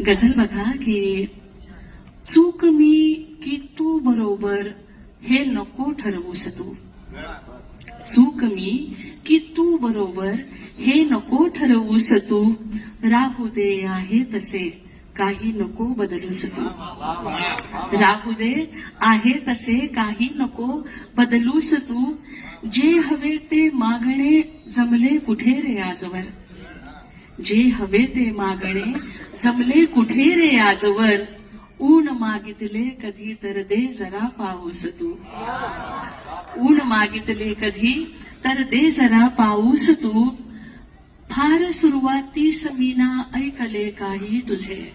गझल बघा की चूक मी की तू बरोबर हे नको ठरवूस तू. चूक मी की तू बरोबर हे नको ठरवूस तू. राहू दे आहे तसे. काही नको बदलूस तू. राहू दे आहे तसे. काही नको बदलूस तू. जे हवे ते मागणे जमले कुठे रे आजवर? जे हवे ते मागणे जमले कुठे रे आजवर ऊन मागितले कधी तर दे जरा पाऊस तू. ऊन मागितले कधी तर दे जरा पाऊस तू. फार सुरुवातीस मीना ऐकले काही तुझे.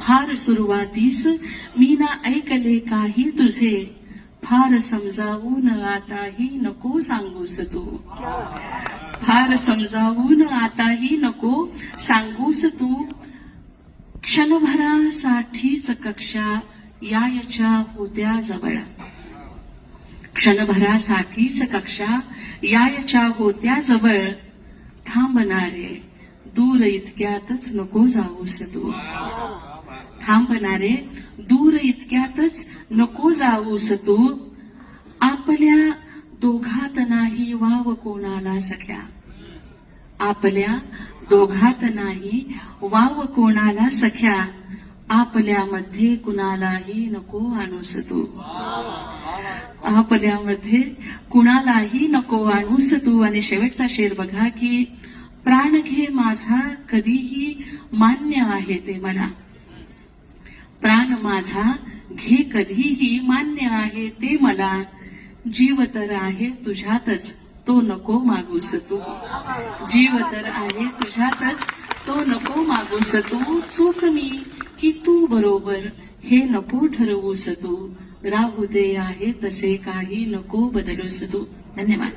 फार सुरुवातीस मीना ऐकले काही तुझे. फार समजावून आताही नको सांगूस तू. फार समजावून आताही नको सांगूस तू. क्षणभरासाठीच कक्षा यायच्या होत्या जवळ. क्षणभरासाठीच कक्षा यायच्या होत्या जवळ. थांबणारे दूर इतक्यातच नको जाऊस तू थांबणारे दूर इतक्यातच नको जाऊस तू आपल्या दोघात नाही वाव कोणाला सख्या. आपल्या दोघात नाही. वाव कोणाला सख्या? आपल्यामध्ये कुणालाही नको आणूस तू आपल्यामध्ये कुणालाही नको आणूस तू आणि शेवटचा शेर बघा की प्राण घे माझा कधीही मान्य आहे ते मला. प्राण माझा घे कधीही मान्य आहे ते मला. जीव तर आहे तुझ्यातच. तो नको मागूस तू जीव तर आहे तुझ्यातच तो नको मागूस तू चूक मी की तू बरोबर हे नको ठरवूस तू राहू दे आहे तसे काही नको बदलूस तू धन्यवाद.